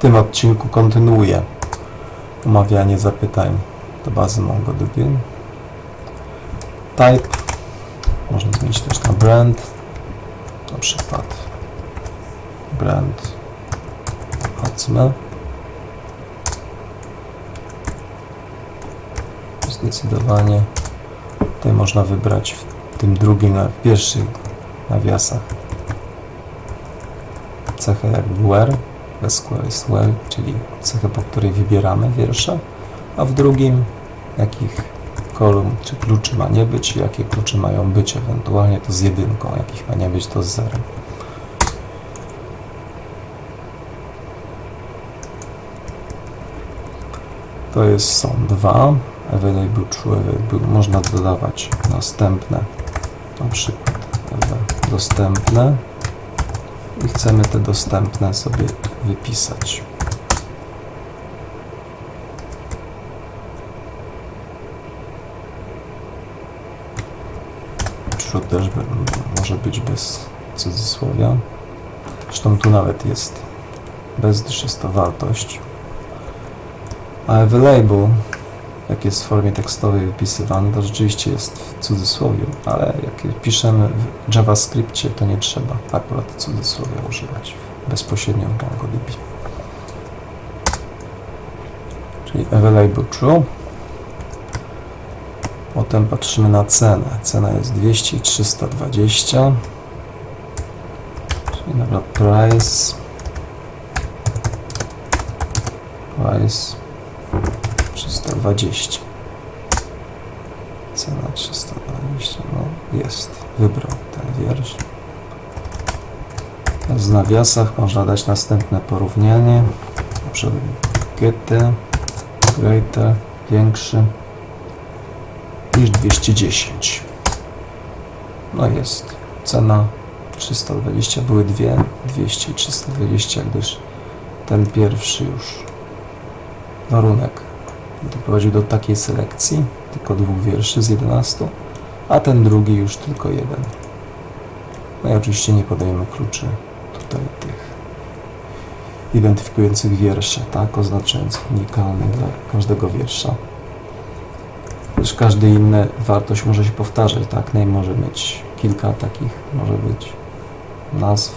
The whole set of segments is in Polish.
tym odcinku kontynuuję omawianie zapytań do bazy MongoDB. Type można zmienić też na brand, na przykład brand Hotmail. Zdecydowanie tutaj można wybrać w tym drugim, na w pierwszych nawiasach cechę jak where, SQL czyli cechę, po której wybieramy wiersze, a w drugim jakich kolumn czy kluczy ma nie być, jakie klucze mają być, ewentualnie to z jedynką, jakich ma nie być, to z zerem. To jest, są dwa, available true, available, można dodawać następne, na przykład dostępne i chcemy te dostępne sobie wypisać. True też be- może być bez cudzysłowia. Zresztą tu nawet jest bez, gdyż jest to wartość. A available, jak jest w formie tekstowej wypisywany, to rzeczywiście jest w cudzysłowie, ale jak piszemy w JavaScriptie, to nie trzeba akurat cudzysłowia używać bezpośrednio w MongoDB. Czyli available true. Potem patrzymy na cenę. Cena jest 200 i 320. Czyli dobra, price. Price 320. Cena 320. No jest. Wybrał ten wiersz. W nawiasach można dać następne porównanie. Getty, greater, większy niż 210. No jest. Cena 320 były dwie, 200 i 320, gdyż ten pierwszy już warunek doprowadził do takiej selekcji, tylko dwóch wierszy z 11, a ten drugi już tylko jeden. No i oczywiście nie podajemy kluczy tutaj tych identyfikujących wiersze, tak, oznaczających unikalnych dla każdego wiersza. Też każdy inny wartość może się powtarzać, tak, name może mieć kilka takich, może być nazw,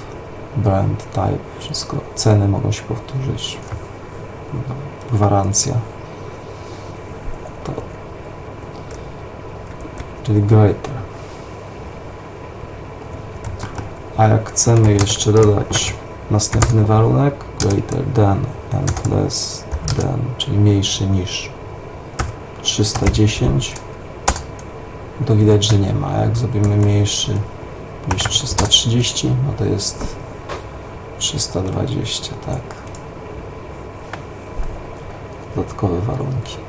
brand, type, wszystko, ceny mogą się powtórzyć, gwarancja. To, czyli greater. A jak chcemy jeszcze dodać następny warunek, greater than and less than, czyli mniejszy niż 310, to widać, że nie ma. Jak zrobimy mniejszy niż 330, no to jest 320, tak. Dodatkowe warunki.